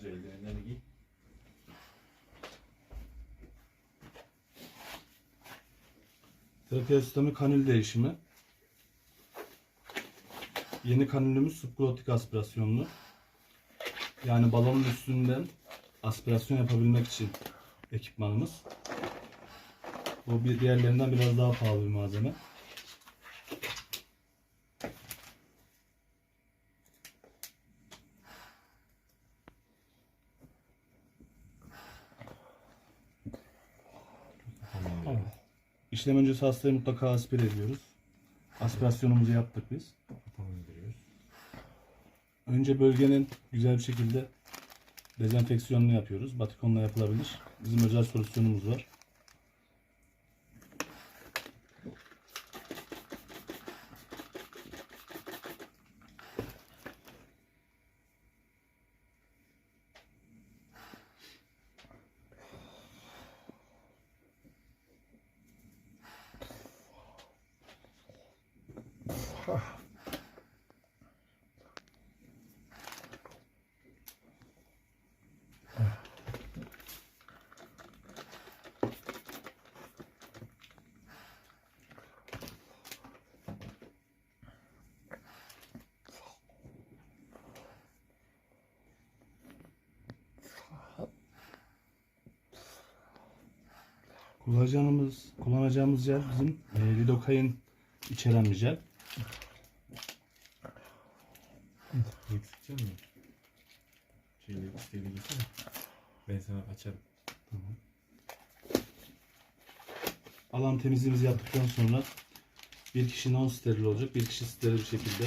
Arzu eldivenleri giy. Trakeostomi kanül değişimi. Yeni kanülümüz subglotik aspirasyonlu. Yani balonun üstünden aspirasyon yapabilmek için ekipmanımız. Bu bir diğerlerinden biraz daha pahalı bir malzeme. Tamam. İşlem öncesi hastayı mutlaka aspire ediyoruz. Aspirasyonumuzu yaptık biz. Önce bölgenin güzel bir şekilde dezenfeksiyonunu yapıyoruz. Batikonla yapılabilir. Bizim özel solüsyonumuz var. Kullanacağımız, kullanacağımız jel bizim e, lidokain içeren bir jel. Yüksekecek mi? Şeyle istediği gitsene. Ben sana açarım. Alan temizliğimizi yaptıktan sonra bir kişi non steril olacak, bir kişi steril bir şekilde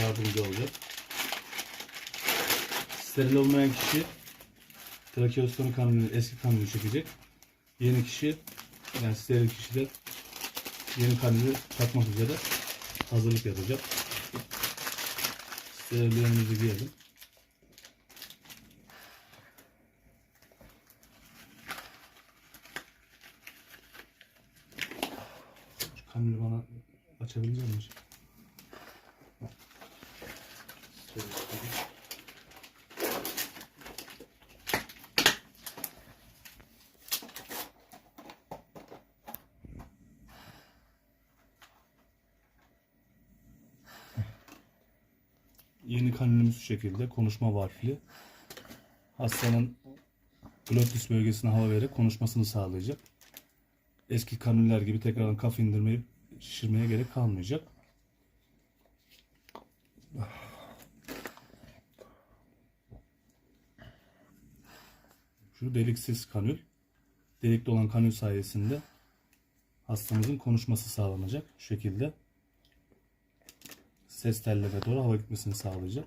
yardımcı olacak. Steril olmayan kişi trakeostomi kanalını, eski kanalını çekecek. Yeni kişi, yani steril kişi de yeni kanalı takmak üzere hazırlık yapacak. Sterillerimizi giyelim. Şu kanalı bana açabilecek misin? Yeni kanülümüz şu şekilde konuşma valfli. Hastanın glottis bölgesine hava vererek konuşmasını sağlayacak. Eski kanüller gibi tekrardan kaf indirmeyip şişirmeye gerek kalmayacak. Şu deliksiz kanül. Delikli olan kanül sayesinde hastamızın konuşması sağlanacak. Şu şekilde ses tellerine doğru hava gitmesini sağlayacak.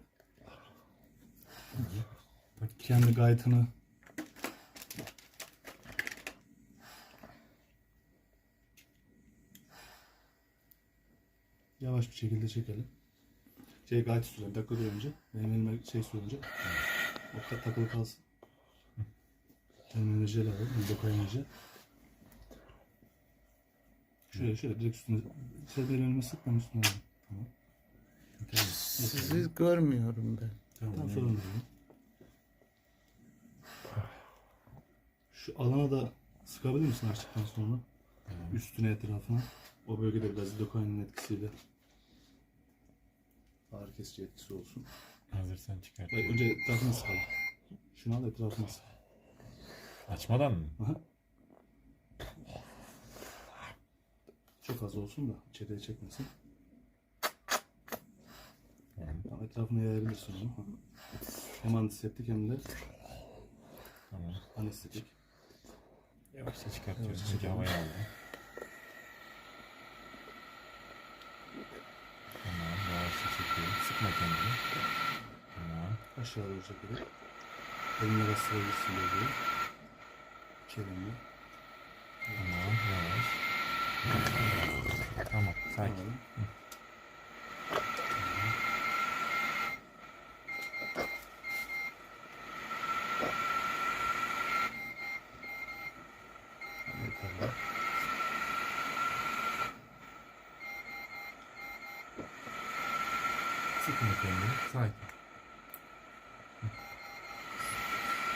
Kendi gayetini yavaş bir şekilde çekelim. Şey gayet sürer. Bir dakika önce. Benim elime şey sürünce. O kadar takılı kalsın. Elime jel alalım. Bir de koyayım jel. Şöyle şöyle direkt üstüne. Sen elime sıkma üstüne. Tamam. Sizi görmüyorum ben. Tamam. Sorun değil. Şu alana da sıkabilir misin açtıktan sonra? Üstüne etrafına. O bölgede biraz lidokainin etkisiyle ağrı kesici etkisi olsun. Hazırsan çıkart. Hayır, önce etrafına sıkalım. Şunu al etrafına sık. Açmadan mı? Aha. Çok az olsun da içeriye çekmesin. Tamam. Tamam, etrafına yayabilirsin onu. Hem antiseptik hem de Tamam. anestetik. Yavaşça çıkartıyoruz. Çünkü havayı aldı. Tamam. Yavaşça çekiyorum. Sıkma kendini. Tamam. Aşağı doğru çekelim. Elimle bastırabilirsin böyle. Kelimle. Tamam. Yavaş. Tamam. Sakin. Tamam,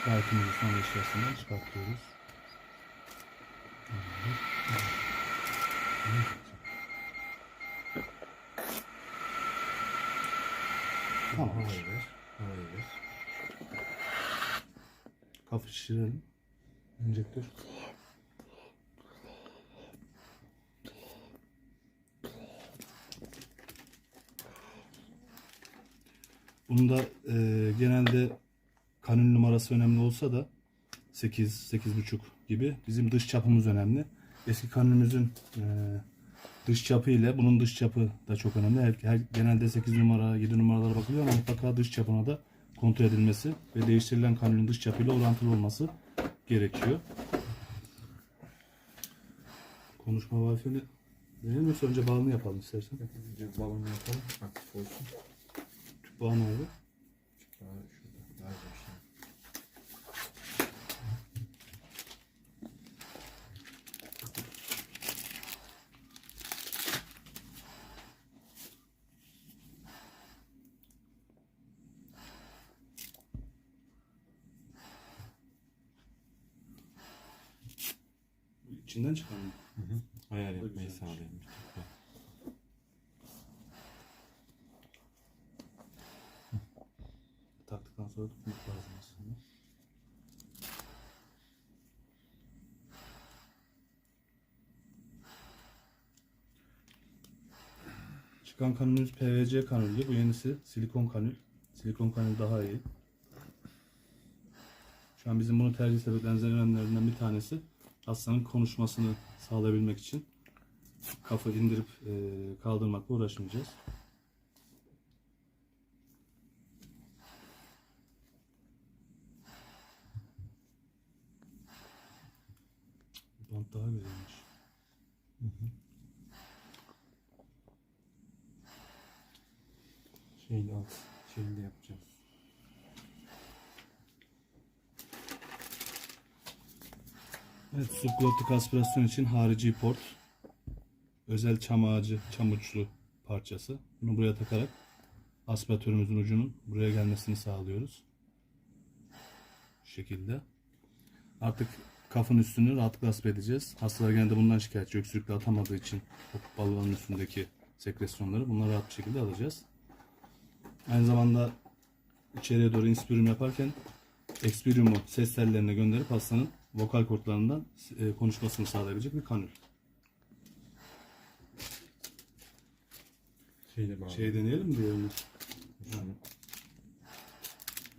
Light'ımızı son eşyasından çıkartıyoruz. Tamam. Havayı ver. Havayı ver. Şişirelim. Enjektör. Bunda e, genelde kanun numarası önemli olsa da 8, 8,5 gibi bizim dış çapımız önemli. Eski kanunumuzun e, dış çapı ile bunun dış çapı da çok önemli. Her, her- genelde 8 numara, 7 numaralara bakılıyor ama mutlaka dış çapına da kontrol edilmesi ve değiştirilen kanunun dış çapıyla orantılı olması gerekiyor. Konuşma valfini verelim mi? Önce bağını yapalım istersen. Önce balonu yapalım. Aktif olsun. Tüp bağı nerede? Daha şurada. Daha bir şey. İçinden çıkan mı? Ayar Bu da yapmayı güzelmiş. Taktıktan sonra tutmak lazım aslında. Çıkan kanülümüz PVC kanülü. Bu yenisi silikon kanül. Silikon kanül daha iyi. Şu an bizim bunu tercih sebeplerimizden önemlilerinden bir tanesi hastanın konuşmasını sağlayabilmek için kafa indirip e, kaldırmakla uğraşmayacağız. Bant daha güzelmiş. Şeyini al. Şeyini de yapacağım. Evet, subglottik aspirasyon için harici port. Özel çam ağacı, çam uçlu parçası. Bunu buraya takarak aspiratörümüzün ucunun buraya gelmesini sağlıyoruz. Şu şekilde. Artık kafın üstünü rahatlıkla aspire edeceğiz. Hastalar genelde bundan şikayetçi. Öksürükle atamadığı için o balonun üstündeki sekresyonları bunları rahat bir şekilde alacağız. Aynı zamanda içeriye doğru inspirüm yaparken Experium'u ses tellerine gönderip hastanın vokal kortlarından e, konuşmasını sağlayabilecek bir kanül. Şeyle bağlı. Şey deneyelim mi.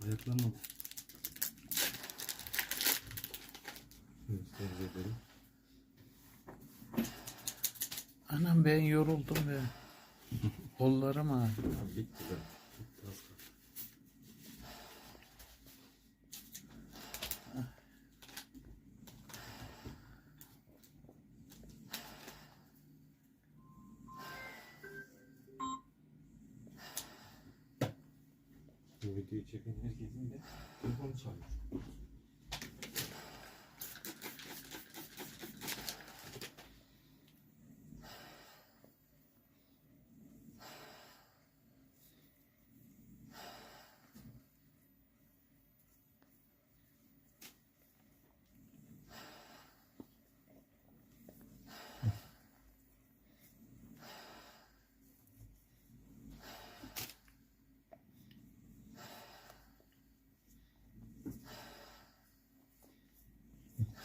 Evet, tercih edelim. Anam ben yoruldum be. Kollarım ağrıyor. Bitti de. Videoyu çeken herkesin de telefonu çalıyor.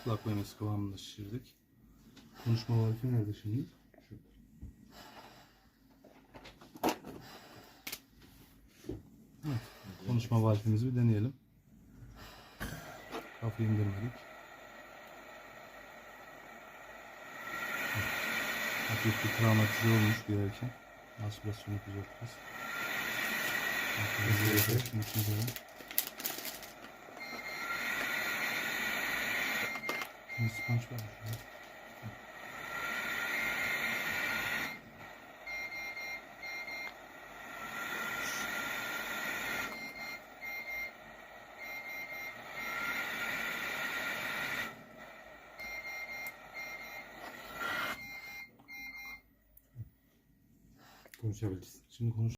Kulak memesi kıvamında şişirdik. Konuşma valfi nerede şimdi? Şurada. Konuşma valfimizi bir deneyelim. Kafayı indirmedik. Hafif bir travmatize olmuş girerken. Yapacağız biraz. Şunu çizelim. Bir sponge şurada. Konuşabilirsin. Şimdi konuş.